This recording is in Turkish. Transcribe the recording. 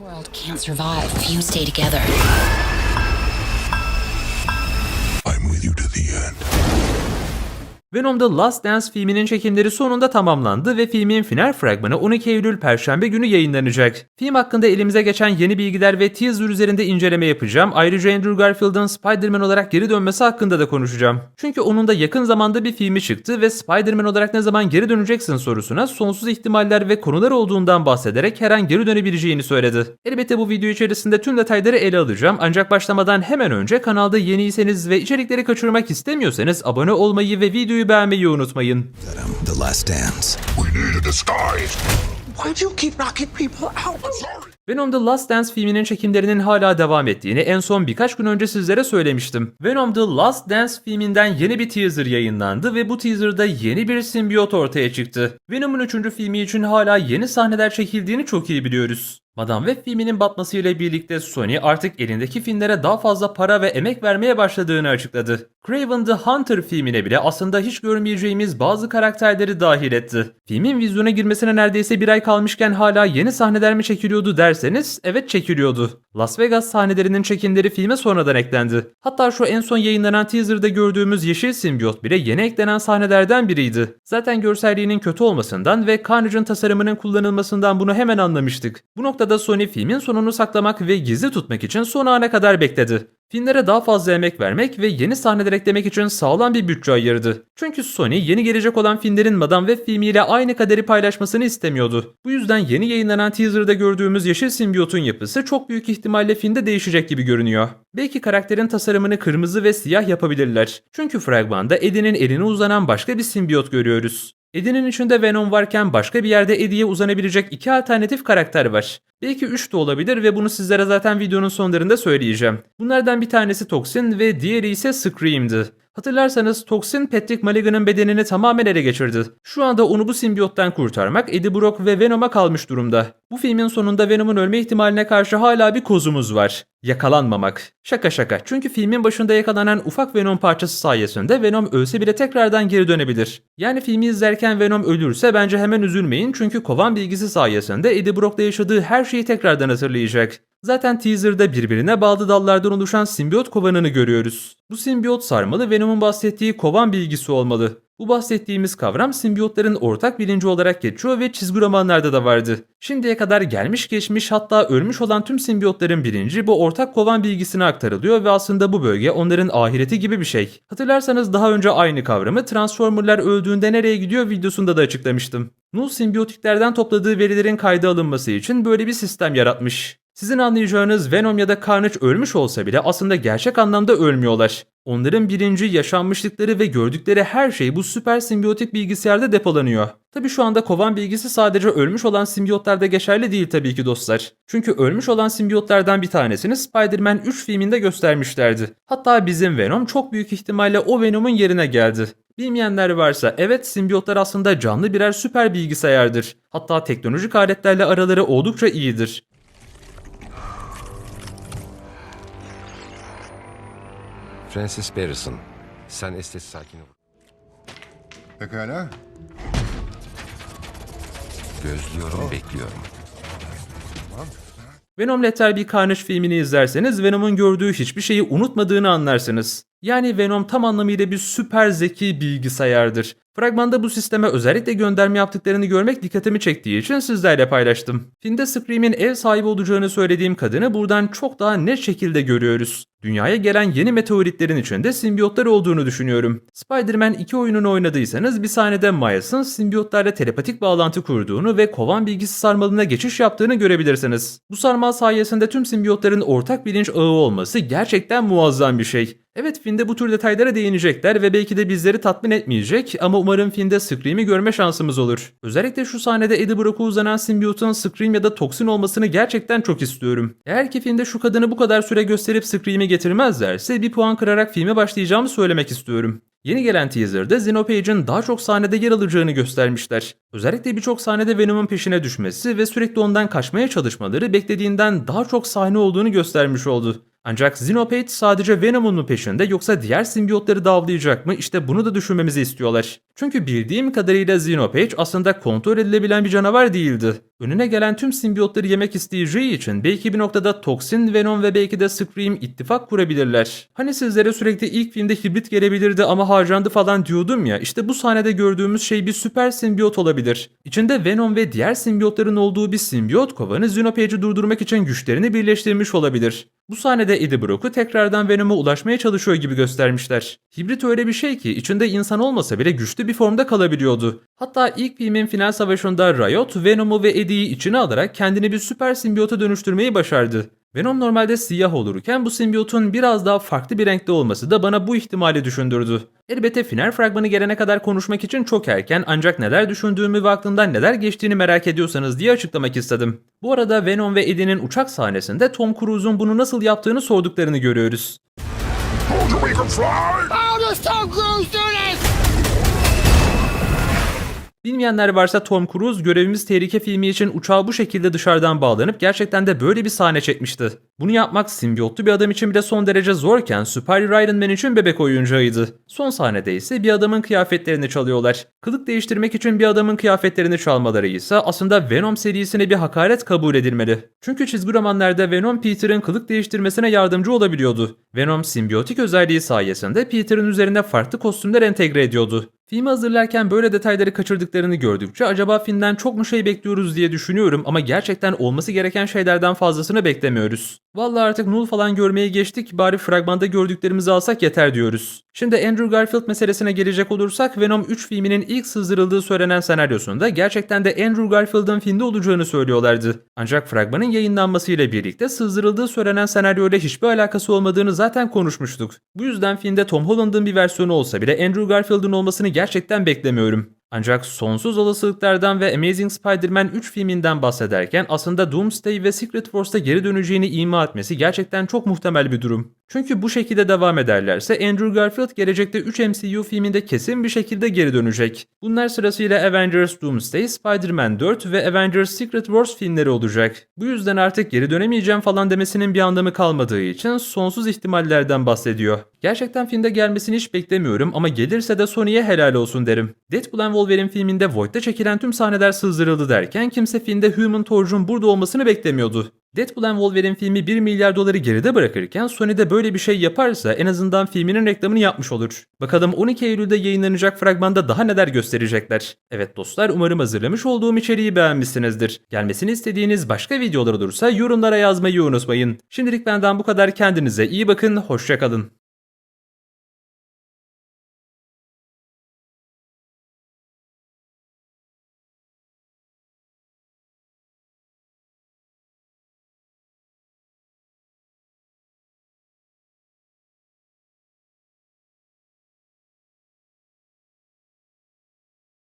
world can't survive if you stay together. Venom The Last Dance filminin çekimleri sonunda tamamlandı ve filmin final fragmanı 12 Eylül Perşembe günü yayınlanacak. Film hakkında elimize geçen yeni bilgiler ve teaser üzerinde inceleme yapacağım. Ayrıca Andrew Garfield'ın Spider-Man olarak geri dönmesi hakkında da konuşacağım. Çünkü onun da yakın zamanda bir filmi çıktı ve Spider-Man olarak ne zaman geri döneceksin sorusuna sonsuz ihtimaller ve konular olduğundan bahsederek her an geri dönebileceğini söyledi. Elbette bu video içerisinde tüm detayları ele alacağım ancak başlamadan hemen önce kanalda yeniyseniz ve içerikleri kaçırmak istemiyorsanız abone olmayı ve videoyu beğenmeyi unutmayın. I'm the last dance. We need a disguise. Why do you keep knocking people out? Venom The Last Dance filminin çekimlerinin hala devam ettiğini en son birkaç gün önce sizlere söylemiştim. Venom The Last Dance filminden yeni bir teaser yayınlandı ve bu teaserda yeni bir simbiyot ortaya çıktı. Venom'un 3. filmi için hala yeni sahneler çekildiğini çok iyi biliyoruz. Madame Web filminin batmasıyla birlikte Sony artık elindeki filmlere daha fazla para ve emek vermeye başladığını açıkladı. Craven the Hunter filmine bile aslında hiç görmeyeceğimiz bazı karakterleri dahil etti. Filmin vizyona girmesine neredeyse bir ay kalmışken hala yeni sahneler mi çekiliyordu derseniz evet çekiliyordu. Las Vegas sahnelerinin çekimleri filme sonradan eklendi. Hatta şu en son yayınlanan teaserda gördüğümüz yeşil simbiyot bile yeni eklenen sahnelerden biriydi. Zaten görselliğinin kötü olmasından ve Carnage'ın tasarımının kullanılmasından bunu hemen anlamıştık. Bu noktada Sony filmin sonunu saklamak ve gizli tutmak için son ana kadar bekledi. Filmlere daha fazla emek vermek ve yeni sahneler eklemek için sağlam bir bütçe ayırdı. Çünkü Sony yeni gelecek olan filmlerin Madame Web filmiyle aynı kaderi paylaşmasını istemiyordu. Bu yüzden yeni yayınlanan teaserda gördüğümüz yeşil simbiyotun yapısı çok büyük ihtimalle filmde değişecek gibi görünüyor. Belki karakterin tasarımını kırmızı ve siyah yapabilirler. Çünkü fragmanda Eddie'nin eline uzanan başka bir simbiyot görüyoruz. Eddie'nin içinde Venom varken başka bir yerde Eddie'ye uzanabilecek iki alternatif karakter var. Belki 3 de olabilir ve bunu sizlere zaten videonun sonlarında söyleyeceğim. Bunlardan bir tanesi Toxin ve diğeri ise Scream'di. Hatırlarsanız Toxin Patrick Mulligan'ın bedenini tamamen ele geçirdi. Şu anda onu bu simbiyottan kurtarmak Eddie Brock ve Venom'a kalmış durumda. Bu filmin sonunda Venom'un ölme ihtimaline karşı hala bir kozumuz var. Yakalanmamak. Şaka şaka. Çünkü filmin başında yakalanan ufak Venom parçası sayesinde Venom ölse bile tekrardan geri dönebilir. Yani filmi izlerken Venom ölürse bence hemen üzülmeyin çünkü kovan bilgisi sayesinde Eddie Brock'la yaşadığı her şeyi tekrardan hatırlayacak. Zaten teaserda birbirine bağlı dallardan oluşan simbiyot kovanını görüyoruz. Bu simbiyot sarmalı Venom'un bahsettiği kovan bilgisi olmalı. Bu bahsettiğimiz kavram simbiyotların ortak bilinci olarak geçiyor ve çizgi romanlarda da vardı. Şimdiye kadar gelmiş geçmiş hatta ölmüş olan tüm simbiyotların bilinci bu ortak kovan bilgisine aktarılıyor ve aslında bu bölge onların ahireti gibi bir şey. Hatırlarsanız daha önce aynı kavramı Transformerlar öldüğünde nereye gidiyor videosunda da açıklamıştım. Null simbiyotiklerden topladığı verilerin kayda alınması için böyle bir sistem yaratmış. Sizin anlayacağınız Venom ya da Carnage ölmüş olsa bile aslında gerçek anlamda ölmüyorlar. Onların birinci yaşanmışlıkları ve gördükleri her şey bu süper simbiyotik bilgisayarda depolanıyor. Tabi şu anda kovan bilgisi sadece ölmüş olan simbiyotlarda geçerli değil tabii ki dostlar. Çünkü ölmüş olan simbiyotlardan bir tanesini Spider-Man 3 filminde göstermişlerdi. Hatta bizim Venom çok büyük ihtimalle o Venom'un yerine geldi. Bilmeyenler varsa evet simbiyotlar aslında canlı birer süper bilgisayardır. Hatta teknolojik aletlerle araları oldukça iyidir. Francis Barrison. Sen estes sakin ol. Pekala. Gözlüyorum, bekliyorum. Venom Lethal bir Carnage filmini izlerseniz Venom'un gördüğü hiçbir şeyi unutmadığını anlarsınız. Yani Venom tam anlamıyla bir süper zeki bilgisayardır. Fragmanda bu sisteme özellikle gönderme yaptıklarını görmek dikkatimi çektiği için sizlerle paylaştım. Filmde Scream'in ev sahibi olacağını söylediğim kadını buradan çok daha net şekilde görüyoruz. Dünyaya gelen yeni meteoritlerin içinde simbiyotlar olduğunu düşünüyorum. Spider-Man 2 oyununu oynadıysanız bir sahnede Miles'ın simbiyotlarla telepatik bağlantı kurduğunu ve kovan bilgisi sarmalına geçiş yaptığını görebilirsiniz. Bu sarmal sayesinde tüm simbiyotların ortak bilinç ağı olması gerçekten muazzam bir şey. Evet filmde bu tür detaylara değinecekler ve belki de bizleri tatmin etmeyecek ama umarım filmde Scream'i görme şansımız olur. Özellikle şu sahnede Eddie Brock'a uzanan simbiyotun Scream ya da Toxin olmasını gerçekten çok istiyorum. Eğer ki filmde şu kadını bu kadar süre gösterip Scream'i getirmezlerse bir puan kırarak filme başlayacağımı söylemek istiyorum. Yeni gelen teaser'da Xenopage'in daha çok sahnede yer alacağını göstermişler. Özellikle birçok sahnede Venom'un peşine düşmesi ve sürekli ondan kaçmaya çalışmaları beklediğinden daha çok sahne olduğunu göstermiş oldu. Ancak Xenopate sadece Venom'un mu peşinde yoksa diğer simbiyotları da avlayacak mı? İşte bunu da düşünmemizi istiyorlar. Çünkü bildiğim kadarıyla Xenopate aslında kontrol edilebilen bir canavar değildi. Önüne gelen tüm simbiyotları yemek isteyeceği için belki bir noktada Toxin, Venom ve belki de Scream ittifak kurabilirler. Hani sizlere sürekli ilk filmde hibrit gelebilirdi ama harcandı falan diyordum ya işte bu sahnede gördüğümüz şey bir süper simbiyot olabilir. İçinde Venom ve diğer simbiyotların olduğu bir simbiyot kovanı Xenopage'i durdurmak için güçlerini birleştirmiş olabilir. Bu sahnede Eddie Brock'u tekrardan Venom'a ulaşmaya çalışıyor gibi göstermişler. Hibrit öyle bir şey ki içinde insan olmasa bile güçlü bir formda kalabiliyordu. Hatta ilk filmin final savaşında Riot, Venom'u ve Eddie'yi içine alarak kendini bir süper simbiyota dönüştürmeyi başardı. Venom normalde siyah olurken bu simbiyotun biraz daha farklı bir renkte olması da bana bu ihtimali düşündürdü. Elbette final fragmanı gelene kadar konuşmak için çok erken ancak neler düşündüğümü ve aklımdan neler geçtiğini merak ediyorsanız diye açıklamak istedim. Bu arada Venom ve Eddie'nin uçak sahnesinde Tom Cruise'un bunu nasıl yaptığını sorduklarını görüyoruz. How Tom Cruise? Bilmeyenler varsa Tom Cruise görevimiz tehlike filmi için uçağa bu şekilde dışarıdan bağlanıp gerçekten de böyle bir sahne çekmişti. Bunu yapmak simbiyotlu bir adam için bile son derece zorken Superior Iron Man için bebek oyuncağıydı. Son sahnede ise bir adamın kıyafetlerini çalıyorlar. Kılık değiştirmek için bir adamın kıyafetlerini çalmaları ise aslında Venom serisine bir hakaret kabul edilmeli. Çünkü çizgi romanlarda Venom Peter'ın kılık değiştirmesine yardımcı olabiliyordu. Venom simbiyotik özelliği sayesinde Peter'ın üzerine farklı kostümler entegre ediyordu. Filmi hazırlarken böyle detayları kaçırdıklarını gördükçe acaba filmden çok mu şey bekliyoruz diye düşünüyorum ama gerçekten olması gereken şeylerden fazlasını beklemiyoruz. Vallahi artık Null falan görmeye geçtik bari fragmanda gördüklerimizi alsak yeter diyoruz. Şimdi Andrew Garfield meselesine gelecek olursak Venom 3 filminin ilk sızdırıldığı söylenen senaryosunda gerçekten de Andrew Garfield'ın filmde olacağını söylüyorlardı. Ancak fragmanın yayınlanmasıyla birlikte sızdırıldığı söylenen senaryoyla hiçbir alakası olmadığını zaten konuşmuştuk. Bu yüzden filmde Tom Holland'ın bir versiyonu olsa bile Andrew Garfield'ın olmasını gerçekten beklemiyorum. Ancak sonsuz olasılıklardan ve Amazing Spider-Man 3 filminden bahsederken aslında Doomsday ve Secret Wars'ta geri döneceğini ima etmesi gerçekten çok muhtemel bir durum. Çünkü bu şekilde devam ederlerse Andrew Garfield gelecekte 3 MCU filminde kesin bir şekilde geri dönecek. Bunlar sırasıyla Avengers Doomsday, Spider-Man 4 ve Avengers Secret Wars filmleri olacak. Bu yüzden artık geri dönemeyeceğim falan demesinin bir anlamı kalmadığı için sonsuz ihtimallerden bahsediyor. Gerçekten filmde gelmesini hiç beklemiyorum ama gelirse de Sony'ye helal olsun derim. Deadpool Wolverine filminde Voight'ta çekilen tüm sahneler sızdırıldı derken kimse filmde Human Torch'un burada olmasını beklemiyordu. Deadpool and Wolverine filmi 1 milyar doları geride bırakırken Sony de böyle bir şey yaparsa en azından filminin reklamını yapmış olur. Bakalım 12 Eylül'de yayınlanacak fragmanda daha neler gösterecekler. Evet dostlar umarım hazırlamış olduğum içeriği beğenmişsinizdir. Gelmesini istediğiniz başka videolar olursa yorumlara yazmayı unutmayın. Şimdilik benden bu kadar kendinize iyi bakın, hoşçakalın.